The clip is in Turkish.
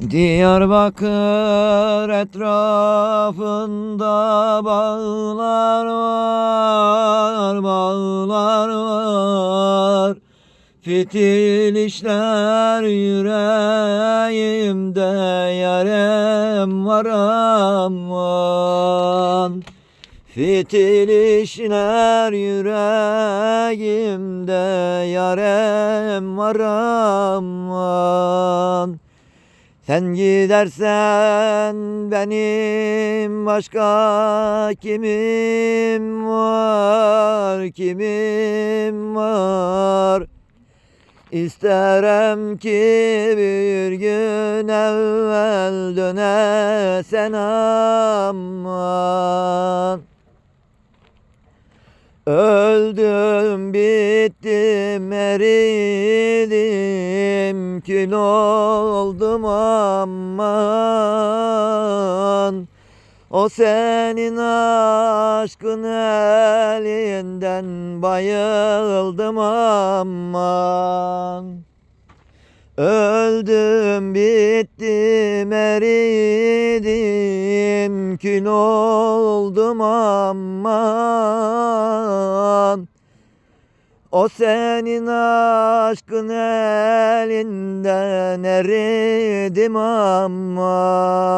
Diyarbakır etrafında bağlar var, bağlar var. Fitil işler yüreğimde yarem var aman. Fitil işler yüreğimde yarem var aman. Sen gidersen benim başka kimim var, kimim var? İsterim ki bir gün evvel dönesen aman. Öldüm bittim eridim kül oldum aman. O senin aşkın elinden bayıldım aman Öldüm bittim eridim. Kül oldum aman O senin aşkın elinden eridim aman